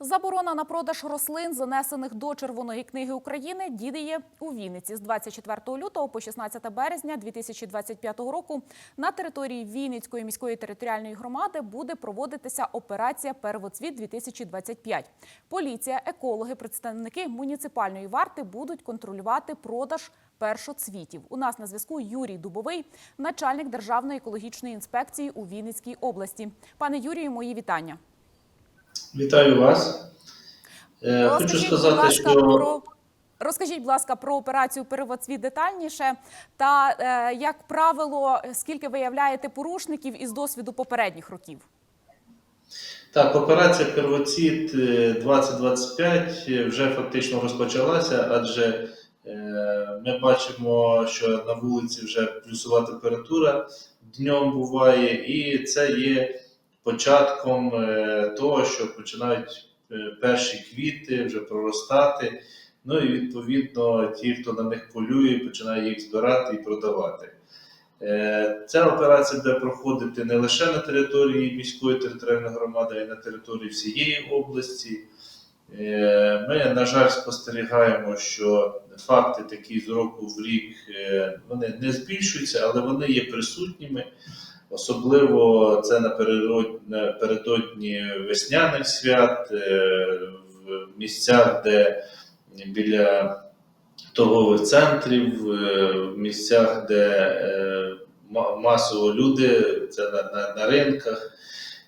Заборона на продаж рослин, занесених до Червоної книги України, діє у Вінниці з 24 лютого по 16 березня 2025 року. На території Вінницької міської територіальної громади буде проводитися операція Первоцвіт 2025 Поліція, екологи, представники муніципальної варти будуть контролювати продаж першоцвітів. У нас на зв'язку Юрій Дубовий, начальник Державної екологічної інспекції у Вінницькій області. Пане Юрію, мої вітання. Вітаю вас. Е, Хочу сказати, ласка, що про розкажіть, будь ласка, про операцію «Первоцвіт» детальніше. Та е, як правило, скільки виявляєте порушників із досвіду попередніх років? так, операція Первоцвіт е, 2025 вже фактично розпочалася, адже е, ми бачимо, що на вулиці вже плюсова температура днем буває, і це є початком е, того, що починають е, перші квіти вже проростати. Ну і відповідно ті, хто на них полює, починає їх збирати і продавати. Е, Ця операція буде проходити не лише на території міської територіальної громади, а й на території всієї області. Ми, на жаль, спостерігаємо, що факти такі з року в рік вони не збільшуються, але вони є присутніми. Особливо це напередодні, весняних свят, е, в місцях, де біля торгових центрів, е, в місцях, де е, масово люди, це на, на, на ринках.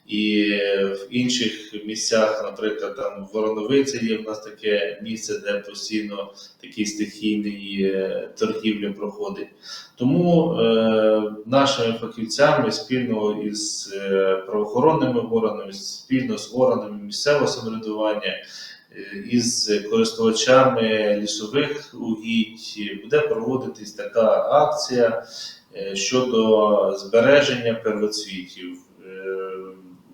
І в інших місцях, наприклад, там в Вороновиці є в нас таке місце, де постійно такий стихійний е, торгівля проходить. Тому е, нашими фахівцями спільно із е, правоохоронними органами, спільно з органами місцевого самоврядування, е, із користувачами лісових угідь буде проводитись така акція щодо збереження первоцвітів.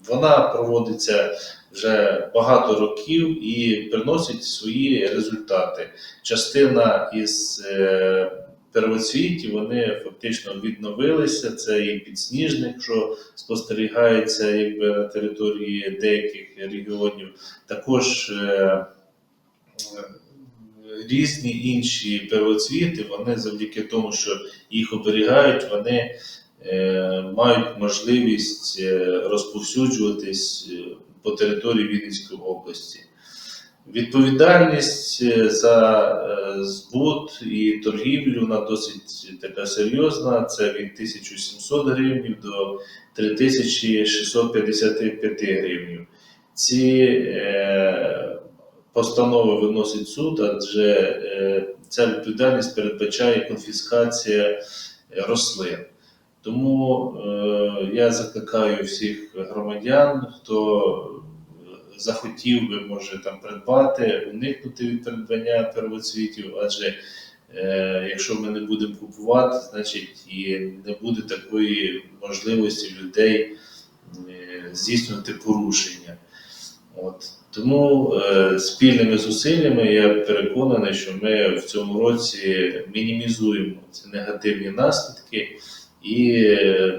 Вона проводиться вже багато років і приносить свої результати. Частина із е, первоцвітів вони фактично відновилися. Це і підсніжник, що спостерігається якби на території деяких регіонів. Також е, різні інші первоцвіти, вони завдяки тому, що їх оберігають, вони мають можливість е, розповсюджуватись е, по території Вінницької області. Відповідальність е, за е, збут і торгівлю вона досить така серйозна. Це від 1700 гривень до 3655 гривень. Ці е, постанови виносить суд, адже е, ця відповідальність передбачає конфіскація е, рослин. Тому е, я закликаю всіх громадян, хто захотів би може там придбати, уникнути від придбання первоцвітів, адже е, якщо ми не будемо купувати, значить і не буде такої можливості людей е, здійснювати порушення. От. Тому е, спільними зусиллями я переконаний, що ми в цьому році мінімізуємо ці негативні наслідки і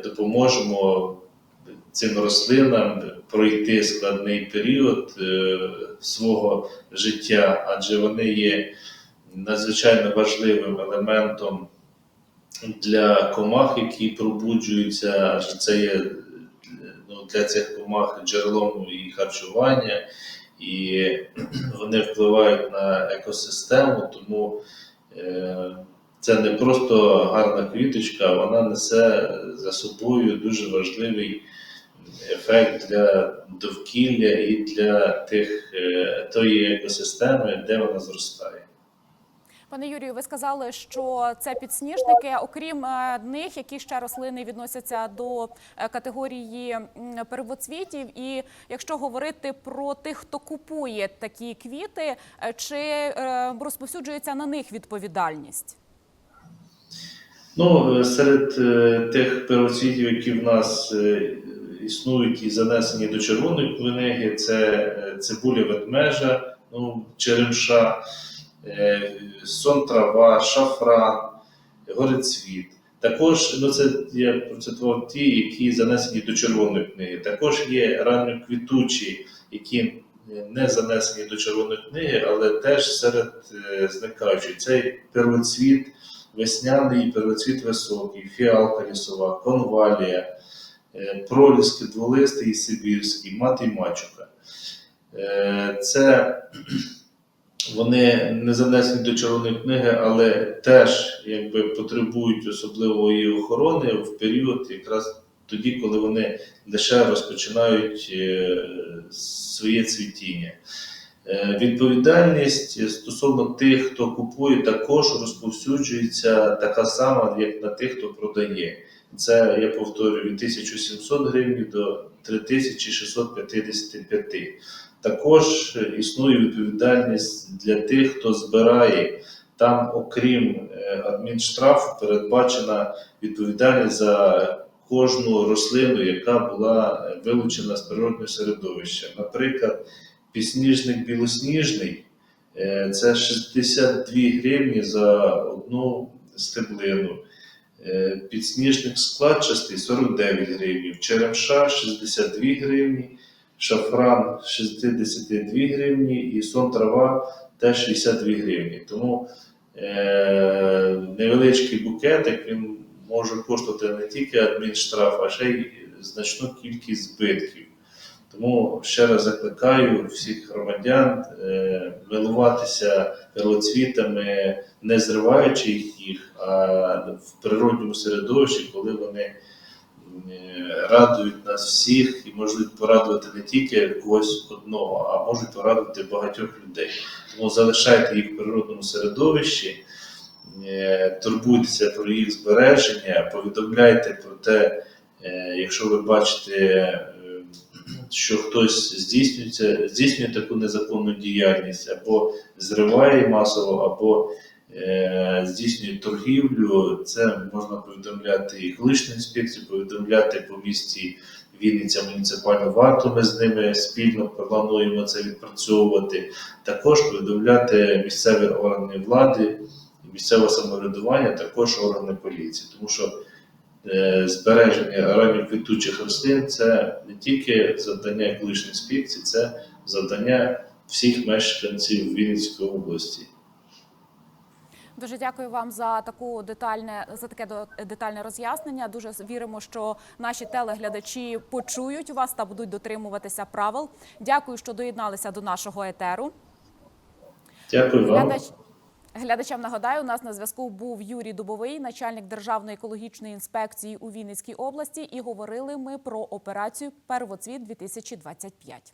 допоможемо цим рослинам пройти складний період е, свого життя, адже вони є надзвичайно важливим елементом для комах, які пробуджуються, адже це є ну, для цих комах джерелом і харчування, і вони впливають на екосистему, тому е, це не просто гарна квіточка, вона несе за собою дуже важливий ефект для довкілля і для тих, е, тої екосистеми, де вона зростає. Пане Юрію, ви сказали, що це підсніжники. Окрім е, них, які ще рослини відносяться до е, категорії первоцвітів. І якщо говорити про тих, хто купує такі квіти, чи розповсюджується на них відповідальність? Ну, е, серед е, тих первоцвітів, які в нас е, існують і занесені до червоної книги, це цибуля ведмежа, ну, черемша, сон трава, шафран, горецвіт. Також ну це я процитував ті, які занесені до червоної книги. Також є ранньоквітучі, які не занесені до червоної книги, але теж серед зникаючих. Цей первоцвіт весняний, первоцвіт високий, фіалка лісова, конвалія, е, проліски дволистий і сибірський, мати і мачука. Е, Це вони не занесені до червоної книги, але теж якби потребують особливої охорони в період, якраз тоді, коли вони лише розпочинають е, своє цвітіння. Е, Відповідальність стосовно тих, хто купує, також розповсюджується така сама, як на тих, хто продає. Це я повторюю від 1700 гривень до 3655. Також існує відповідальність для тих, хто збирає. Там, окрім е, адмінштрафу, передбачена відповідальність за кожну рослину, яка була е, вилучена з природного середовища. Наприклад, підсніжник білосніжний е, це 62 гривні за одну стеблину. Е, Підсніжник складчастий 49 гривень, черемша 62 гривні, шафран 62 гривні і сон трава теж 62 гривні. Тому е, невеличкий букетик він може коштувати не тільки адмінштраф, а ще й значну кількість збитків. Тому ще раз закликаю всіх громадян е, милуватися первоцвітами, не зриваючи їх, а в природньому середовищі, коли вони е, радують нас всіх і можуть порадувати не тільки когось одного, а можуть порадувати багатьох людей. Тому залишайте їх в природному середовищі, е, турбуйтеся про їх збереження, повідомляйте про те, якщо ви бачите, що хтось здійснюється, здійснює таку незаконну діяльність, або зриває масово, або е, здійснює торгівлю, це можна повідомляти і колишню інспекцію, повідомляти по місті Вінниця муніципальну варту. Ми з ними спільно плануємо це відпрацьовувати. Також повідомляти місцеві органи влади, місцеве самоврядування, також органи поліції, тому що збереження ранньо квітучих рослин це не тільки завдання екологічної інспекції, це завдання всіх мешканців Вінницької області. Дуже дякую вам за таку детальне за таке детальне роз'яснення. Дуже віримо, що наші телеглядачі почують вас та будуть дотримуватися правил. Дякую, що доєдналися до нашого етеру. Дякую вам. Глядач... Глядачам нагадаю, у нас на зв'язку був Юрій Дубовий, начальник Державної екологічної інспекції у Вінницькій області, і говорили ми про операцію Первоцвіт 2025